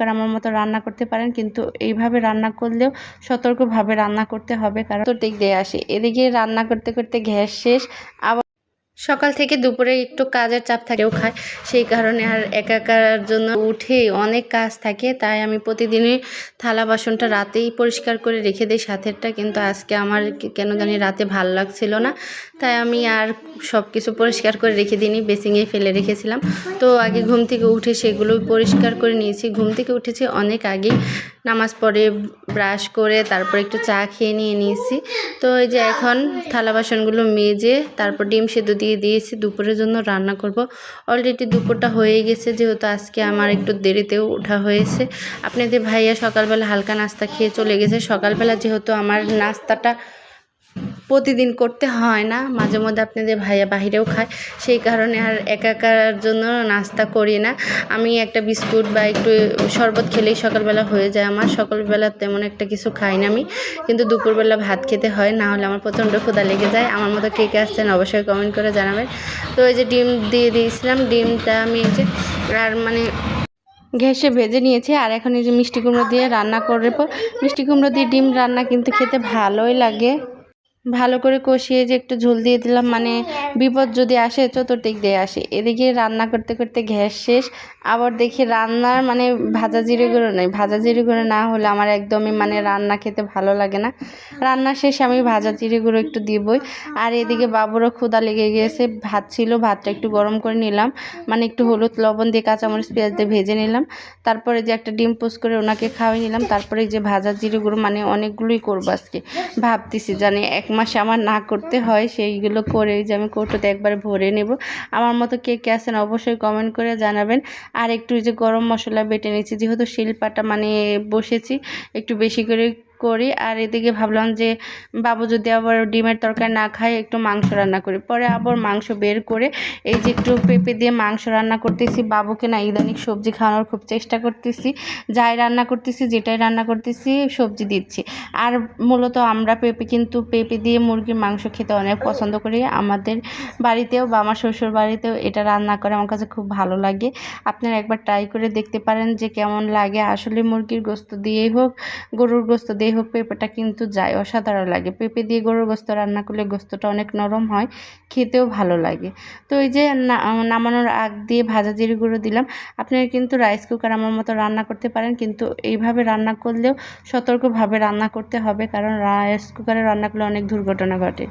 Cooker আমার মতো রান্না করতে পারেন, কিন্তু এইভাবে রান্না করলেও সতর্কভাবে রান্না করতে হবে, কারণ তো দেখতে দিয়ে আসে। এদিকে রান্না করতে করতে গ্যাস শেষ, আবার সকাল থেকে দুপুরে একটু কাজের চাপ থাকেও খায়। সেই কারণে আর একা একার জন্য উঠে অনেক কাজ থাকে, তাই আমি প্রতিদিনই থালা বাসনটা রাতেই পরিষ্কার করে রেখে দিই সাথেরটা, কিন্তু আজকে আমার কেন জানি রাতে ভালো লাগছিল না। তাই আমি আর সব কিছু পরিষ্কার করে রেখে দিইনি, বেসিংয়ে ফেলে রেখেছিলাম। তো আগে ঘুম থেকে উঠে সেগুলো পরিষ্কার করে নিয়েছি। ঘুম থেকে উঠেছি অনেক আগেই, নামাজ পড়ে ব্রাশ করে তারপর একটু চা খেয়ে নিয়ে নিয়েছি। তো এই যে এখন থালা বাসনগুলো মেজে, তারপর ডিম সেদ্ধ দিয়ে দিয়েছি, দুপুরের জন্য রান্না করব। অলরেডি দুপুরটা হয়ে গেছে, যেহেতু আজকে আমার একটু দেরিতেও ওঠা হয়েছে। আপনাদের ভাইয়া সকালবেলা হালকা নাস্তা খেয়ে চলে গেছে। সকালবেলা যেহেতু আমার নাস্তাটা প্রতিদিন করতে হয় না। মাঝে মধ্যে আপনাদের ভাইয়া বাহিরেও খায়। সেই কারণে আর একা একার জন্য নাস্তা করি না। আমি একটা বিস্কুট বা একটু শরবত খেলেই সকালবেলা হয়ে যায়। আমার সকালবেলা তেমন একটা কিছু খাই না আমি। কিন্তু দুপুরবেলা ভাত খেতে হয়, না হলে আমার প্রচণ্ড ক্ষুধা লেগে যায়। আমার মতো কে কে আসছেন অবশ্যই কমেন্ট করে জানাবেন। তো এই যে ডিম দিয়ে দিয়েছিলাম, ডিমটা আমি এই যে আর মানে ঘেসে ভেজে নিয়েছি। আর এখন এই যে মিষ্টি কুমড়ো দিয়ে রান্না করব মিষ্টি কুমড়ো দিয়ে ডিম রান্না কিন্তু খেতে ভালোই লাগে। ভালো করে কষিয়ে যে একটু ঝোল দিয়ে দিলাম মানে বিপদ যদি আসে চতুর্দিক দিয়ে আসে। এদিকে রান্না করতে করতে গ্যাস শেষ। আবার দেখি রান্নার মানে ভাজা জিরে গুঁড়ো নেই। ভাজা জিরে গুঁড়ো না হলে আমার একদমই মানে রান্না খেতে ভালো লাগে না। রান্না শেষ আমি ভাজা জিরে গুঁড়ো একটু দিবই। আর এদিকে বাবুরও ক্ষুদা লেগে গিয়েছে ভাত ছিল, ভাতটা একটু গরম করে নিলাম। মানে একটু হলুদ লবণ দিয়ে কাঁচামরিচ পেঁয়াজ দিয়ে ভেজে নিলাম। তারপরে যে একটা ডিম পোস্ট করে ওনাকে খাওয়াই নিলাম। তারপরে যে ভাজা জিরে গুঁড়ো মানে অনেকগুলোই করব আজকে। ভাবতেছি জানি এক মাসে আমার না করতে হয় সেইগুলো করে যে আমি কৌটোতে একবার ভরে নেব। আমার মতো কে কে আছেন অবশ্যই কমেন্ট করে জানাবেন। আর একটু যে গরম মশলা বেটে নিয়েছি, যেহেতু শিলপাটা মানে বসেছি, একটু বেশি করে করি। আর এদিকে ভাবলাম যে, বাবু যদি আবার ডিমের তরকারি না খায়, একটু মাংস রান্না করি। পরে আবার মাংস বের করে, এই যে একটু পেঁপে দিয়ে মাংস রান্না করতেছি, বাবুকে না ইদানিক সবজি খাওয়ানোর খুব চেষ্টা করতেছি। যাই রান্না করতেছি, যেটাই রান্না করতেছি, সবজি দিচ্ছি। আর মূলত আমরা পেঁপে কিন্তু পেঁপে দিয়ে মুরগির মাংস খেতে অনেক পছন্দ করি। আমাদের বাড়িতেও বা আমার শ্বশুর বাড়িতেও এটা রান্না করে, আমার কাছে খুব ভালো লাগে। আপনারা একবার ট্রাই করে দেখতে পারেন যে কেমন লাগে। আসলে মুরগির গোস্ত দিয়েই হোক, গরুর গোস্ত দিয়ে হোক, পেঁপেটা কিন্তু যায়, অসাধারণ লাগে। পেঁপে দিয়ে গরুর গোস্ত রান্না করলে গোস্তটা অনেক নরম হয়, খেতেও ভালো লাগে। তো এই যে নামানোর আগ দিয়ে ভাজা জিরে গুঁড়ো দিলাম। আপনারা কিন্তু রাইস কুকার আমার মতো রান্না করতে পারেন, কিন্তু এইভাবে রান্না করলেও সতর্কভাবে রান্না করতে হবে, কারণ রাইস কুকারে রান্না করলে অনেক দুর্ঘটনা ঘটে।